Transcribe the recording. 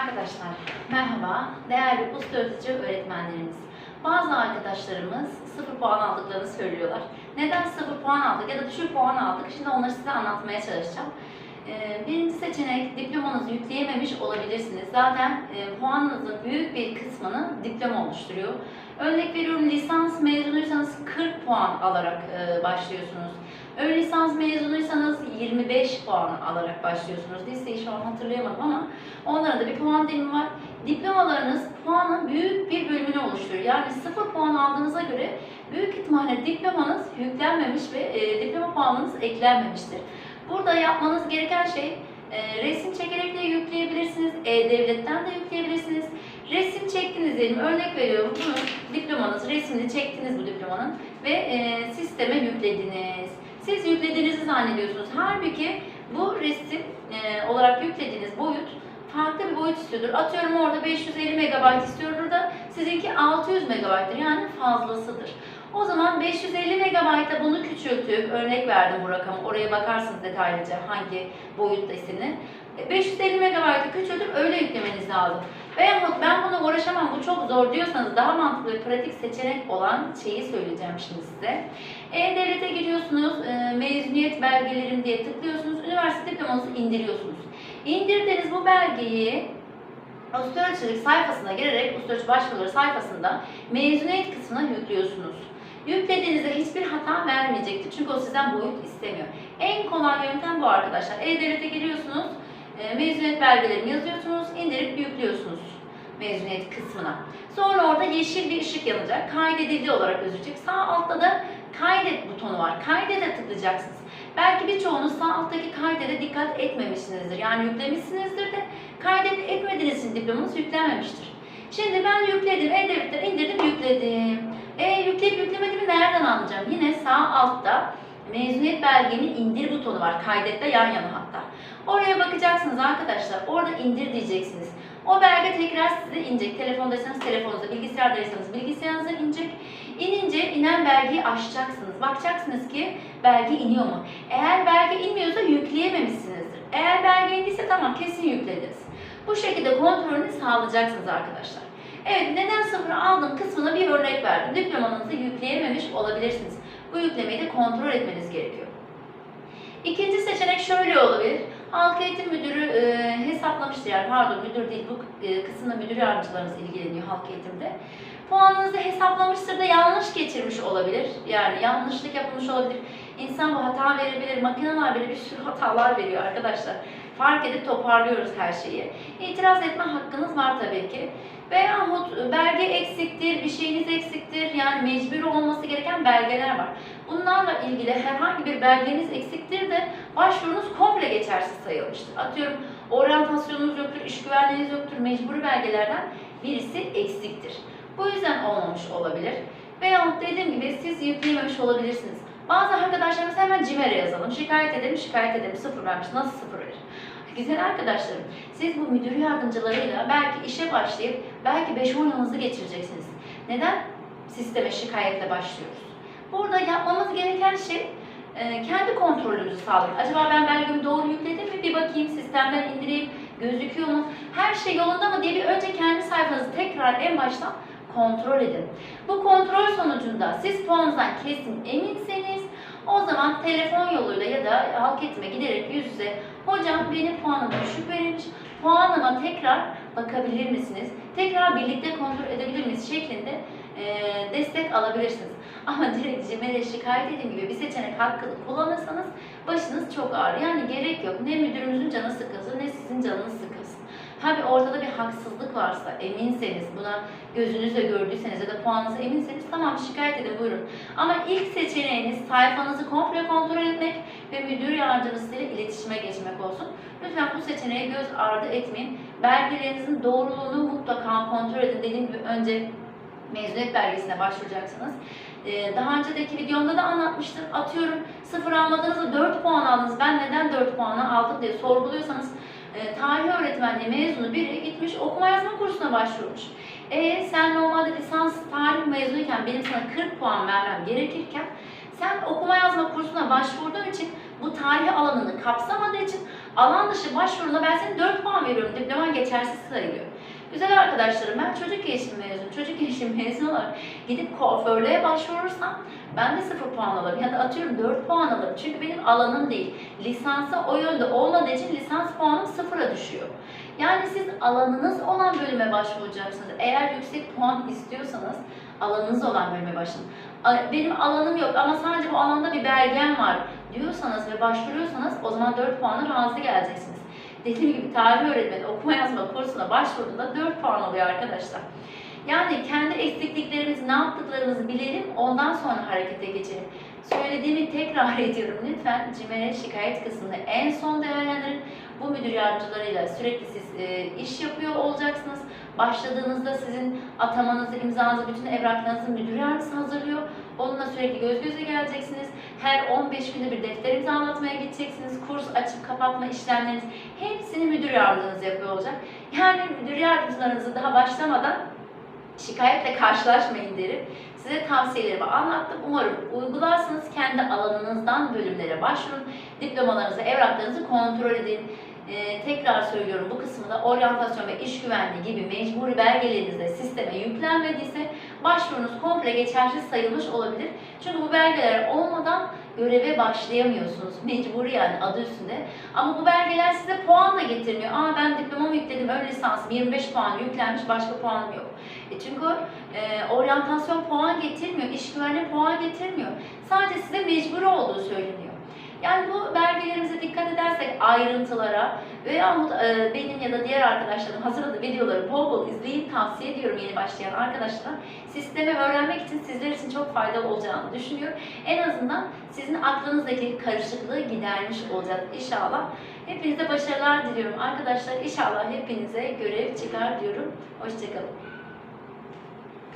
Arkadaşlar merhaba, değerli öğretici öğretmenlerimiz. Bazı arkadaşlarımız sıfır puan aldıklarını söylüyorlar. Neden sıfır puan aldık ya da düşük puan aldık? Şimdi onları size anlatmaya çalışacağım. Ee, Birinci seçenek diplomanızı yükleyememiş olabilirsiniz. Zaten e, puanınızın büyük bir kısmını diploma oluşturuyor. Örnek veriyorum lisans mezunuysanız 40 puan alarak e, başlıyorsunuz. Ön lisans mezunuysanız 25 puan alarak başlıyorsunuz. Listeyi şu an hatırlayamadım ama onlara da bir puan dilimi var. Diplomalarınız puanın büyük bir bölümünü oluşturuyor. Yani 0 puan aldığınıza göre büyük ihtimalle diplomanız yüklenmemiş ve e, diploma puanınız eklenmemiştir. Burada yapmanız gereken şey e, resim çekerek de yükleyebilirsiniz, e-devletten de yükleyebilirsiniz. Resim çektiniz diyelim, örnek veriyorum bunu diplomanız, resmini çektiniz bu diplomanın ve e, sisteme yüklediniz. Siz yüklediğinizi zannediyorsunuz. Halbuki bu resim e, olarak yüklediğiniz boyut farklı bir boyut istiyordur. Atıyorum orada 550 MB istiyordur da sizinki 600 MB'dır yani fazlasıdır. O zaman 550 MB'a bunu küçültüp, örnek verdim bu rakamı, oraya bakarsınız detaylıca hangi boyutta istediğini. 550 MB'ı küçültüp öyle yüklemeniz lazım. Veyahut ben buna uğraşamam, bu çok zor diyorsanız daha mantıklı ve pratik seçenek olan şeyi söyleyeceğim şimdi size. E-Devlet'e giriyorsunuz, e, mezuniyet belgelerim diye tıklıyorsunuz, üniversite diplomanızı indiriyorsunuz. İndirdiğiniz bu belgeyi Uluslararası sayfasına girerek, Uluslararası Başvuruları sayfasında mezuniyet kısmına yüklüyorsunuz. Yüklediğinizde hiçbir hata vermeyecektir çünkü o sizden boyut istemiyor. En kolay yöntem bu arkadaşlar. E-Devlet'e giriyorsunuz, e, mezuniyet belgelerini yazıyorsunuz, indirip yüklüyorsunuz mezuniyet kısmına. Sonra orada yeşil bir ışık yanacak. Kaydedildi olarak gözükecek. Sağ altta da kaydet butonu var. Kaydede tıklayacaksınız. Belki birçoğunuz sağ alttaki kaydede dikkat etmemişsinizdir. Yani yüklemişsinizdir de kaydet etmediğiniz için diplomanız yüklenmemiştir. Şimdi ben yükledim, E-Devlet'ten indirdim, yükledim. E yükleyip yüklemediğimi nereden anlayacağım? Yine sağ altta mezuniyet belgenin indir butonu var. Kaydette yan yana hatta. Oraya bakacaksınız arkadaşlar. Orada indir diyeceksiniz. O belge tekrar size inecek. Telefondaysanız telefonunuza, bilgisayardaysanız bilgisayarınıza inecek. İnince inen belgeyi açacaksınız. Bakacaksınız ki belge iniyor mu? Eğer belge inmiyorsa yükleyememişsinizdir. Eğer belge indiyse tamam kesin yüklediniz. Bu şekilde kontrolünü sağlayacaksınız arkadaşlar. Evet neden sıfır aldım kısmına bir örnek verdim. Diplomanızı yükleyememiş olabilirsiniz. Bu yüklemeyi de kontrol etmeniz gerekiyor. İkinci seçenek şöyle olabilir. Halk Eğitim Müdürü e, hesaplamıştır yani pardon müdür değil bu e, kısımda müdür yardımcılarımız ilgileniyor halk eğitimde. Puanınızı hesaplamıştır da yanlış geçirmiş olabilir. Yani yanlışlık yapılmış olabilir. İnsan bu hata verebilir. Makineler bile bir sürü hatalar veriyor arkadaşlar. Fark edip toparlıyoruz her şeyi. İtiraz etme hakkınız var tabii ki. Veyahut belge eksiktir, bir şeyiniz eksiktir. Yani mecbur olması gereken belgeler var. Bunlarla ilgili herhangi bir belgeniz eksiktir de başvurunuz komple geçersiz sayılmıştır. Atıyorum oryantasyonunuz yoktur, iş güvenliğiniz yoktur, mecburi belgelerden birisi eksiktir. Bu yüzden olmamış olabilir. Veyahut dediğim gibi siz yükleyememiş olabilirsiniz. Bazı arkadaşlarımız hemen CİMER'e yazalım. Şikayet edelim, şikayet edelim. Sıfır vermiş. Nasıl sıfır verir? Güzel arkadaşlarım, siz bu müdür yardımcılarıyla belki işe başlayıp belki 5-10 yılınızı geçireceksiniz. Neden? Sisteme şikayetle başlıyoruz. Burada yapmamız gereken şey e, kendi kontrolümüzü sağlamak. Acaba ben belgemi doğru yükledim mi? Bir bakayım sistemden indireyim, gözüküyor mu? Her şey yolunda mı diye bir önce kendi sayfanızı tekrar en baştan kontrol edin. Bu kontrol sonucunda siz puanınızdan kesin eminseniz o zaman telefon yoluyla ya da halk etime giderek yüz yüze hocam benim puanım düşük verilmiş puanıma tekrar bakabilir misiniz? Tekrar birlikte kontrol edebilir miyiz şeklinde e, destek alabilirsiniz. Ama direkt CİMER'e şikayet edin gibi bir seçenek hakkını kullanırsanız başınız çok ağrır. Yani gerek yok. Ne müdürümüzün canı sıkılsın ne sizin canınız sıkılsın. Tabi ortada bir haksızlık varsa, eminseniz, buna gözünüzle gördüyseniz ya da puanınızı eminseniz tamam şikayet edin buyurun. Ama ilk seçeneğiniz sayfanızı komple kontrol etmek ve müdür yardımcısı ile iletişime geçmek olsun. Lütfen bu seçeneğe göz ardı etmeyin. Belgelerinizin doğruluğunu mutlaka kontrol edin. Dediğim gibi önce mezuniyet belgesine başvuracaksınız. Ee, daha önceki videomda da anlatmıştım. Atıyorum sıfır almadığınızda 4 puan aldınız. Ben neden 4 puanı aldım diye sorguluyorsanız e, tarih öğretmenliği mezunu biri gitmiş okuma yazma kursuna başvurmuş. E sen normalde lisans tarih mezunuyken benim sana 40 puan vermem gerekirken sen okuma yazma kursuna başvurduğun için bu tarih alanını kapsamadığı için Alan dışı başvuruna ben senin 4 puan veriyorum. Diploman geçersiz sayılıyor. Güzel arkadaşlarım ben çocuk gelişimi mezunu, çocuk gelişimi mezunu olarak gidip kuaförlüğe başvurursam ben de 0 puan alırım ya da atıyorum 4 puan alırım. Çünkü benim alanım değil. Lisansa o yönde olmadığı için lisans puanım sıfıra düşüyor. Yani siz alanınız olan bölüme başvuracaksınız. Eğer yüksek puan istiyorsanız alanınız olan bölüme başlayın. Benim alanım yok ama sadece bu alanda bir belgem var diyorsanız ve başvuruyorsanız o zaman 4 puanla razı geleceksiniz. Dediğim gibi tarih öğretmeni okuma yazma kursuna başvurduğunda 4 puan alıyor arkadaşlar. Yani kendi eksikliklerimizi, ne yaptıklarımızı bilelim, ondan sonra harekete geçelim. Söylediğimi tekrar ediyorum. Lütfen CİMER'e şikayet kısmını en son değerlendirin. Bu müdür yardımcılarıyla sürekli siz e, iş yapıyor olacaksınız. Başladığınızda sizin atamanızı, imzanızı, bütün evraklarınızı müdür yardımcısı hazırlıyor. Onunla sürekli göz göze geleceksiniz. Her 15 günde bir defter imzalatmaya gideceksiniz. Kurs açıp kapatma işlemleriniz hepsini müdür yardımcınız yapıyor olacak. Yani müdür yardımcılarınızı daha başlamadan şikayetle karşılaşmayın derim. Size tavsiyelerimi anlattım. Umarım uygularsınız. Kendi alanınızdan bölümlere başvurun. Diplomalarınızı, evraklarınızı kontrol edin. Ee, tekrar söylüyorum bu kısımda oryantasyon ve iş güvenliği gibi mecburi belgeleriniz de sisteme yüklenmediyse başvurunuz komple geçersiz sayılmış olabilir. Çünkü bu belgeler olmadan göreve başlayamıyorsunuz. Mecburi yani adı üstünde. Ama bu belgeler size puan da getirmiyor. Aa ben diplomamı yükledim, ön lisansım 25 puan yüklenmiş, başka puanım yok. E çünkü e, oryantasyon puan getirmiyor, iş güvenliği puan getirmiyor. Sadece size mecbur olduğu söyleniyor. Yani bu belgelerimize dikkat edersek ayrıntılara veyahut e, benim ya da diğer arkadaşlarım hazırladığı videoları bol bol izleyin tavsiye ediyorum yeni başlayan arkadaşlara. Sistemi öğrenmek için sizler için çok faydalı olacağını düşünüyorum. En azından sizin aklınızdaki karışıklığı gidermiş olacak inşallah. Hepinize başarılar diliyorum arkadaşlar. İnşallah hepinize görev çıkar diyorum. Hoşçakalın.